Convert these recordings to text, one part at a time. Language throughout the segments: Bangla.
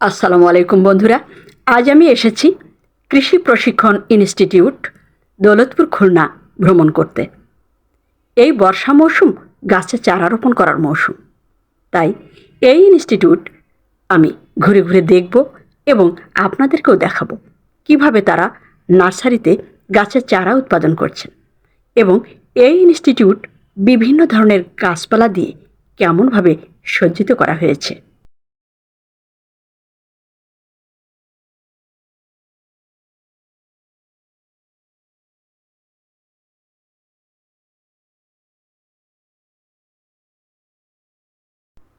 আসসালামু আলাইকুম বন্ধুরা, আজ আমি এসেছি কৃষি প্রশিক্ষণ ইনস্টিটিউট দৌলতপুর খুলনা ভ্রমণ করতে। এই বর্ষা মৌসুম গাছে চারা রোপণ করার মৌসুম। তাই এই ইনস্টিটিউট আমি ঘুরে ঘুরে দেখব এবং আপনাদেরকেও দেখাবো কীভাবে তারা নার্সারিতে গাছের চারা উৎপাদন করছেন এবং এই ইনস্টিটিউট বিভিন্ন ধরনের গাছপালা দিয়ে কেমনভাবে সজ্জিত করা হয়েছে।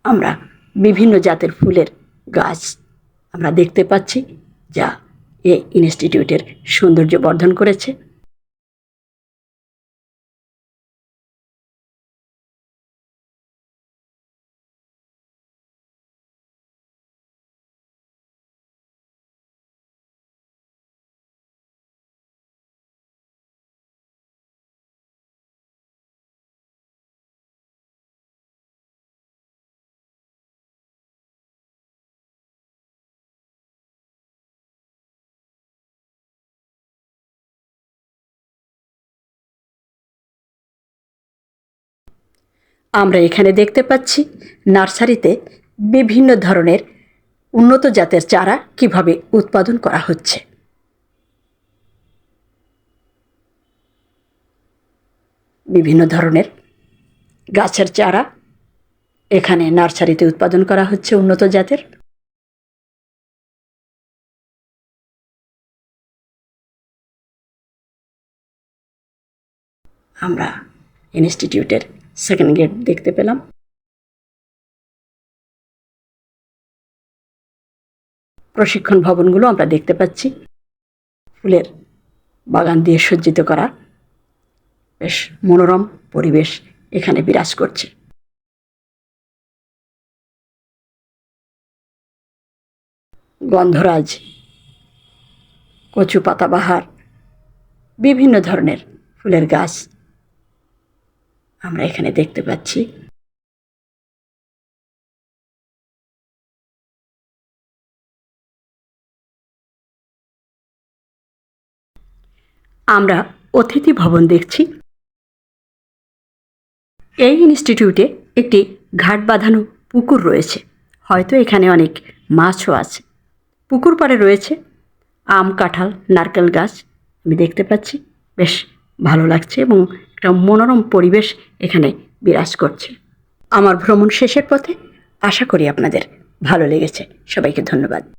আমরা বিভিন্ন জাতের ফুলের গাছ আমরা দেখতে পাচ্ছি যা এই ইনস্টিটিউটের সৌন্দর্য বর্ধন করেছে। আমরা এখানে দেখতে পাচ্ছি নার্সারিতে বিভিন্ন ধরনের উন্নত জাতের চারা কীভাবে উৎপাদন করা হচ্ছে। বিভিন্ন ধরনের গাছের চারা এখানে নার্সারিতে উৎপাদন করা হচ্ছে উন্নত জাতের। আমরা ইনস্টিটিউটের সেকেন্ড গেট দেখতে পেলাম। প্রশিক্ষণ ভবনগুলো আমরা দেখতে পাচ্ছি। ফুলের বাগান দিয়ে সজ্জিত করা। বেশ মনোরম পরিবেশ এখানে বিরাজ করছে। গন্ধরাজ কচু পাতাবাহার বিভিন্ন ধরনের ফুলের গাছ। আমরা এখানে দেখতে পাচ্ছি। আমরা অতিথি ভবন দেখছি। এই ইনস্টিটিউটে একটি ঘাট বাঁধানো পুকুর রয়েছে। হয়তো এখানে অনেক মাছও আছে। পুকুর পাড়ে রয়েছে আম, কাঁঠাল, নারকেল গাছ। আমি দেখতে পাচ্ছি। বেশ ভালো লাগছে এবং একটা মনোরম পরিবেশ এখানে বিরাজ করছে। আমার ভ্রমণ শেষের পথে আশা করি আপনাদের ভালো লেগেছে। সবাইকে ধন্যবাদ।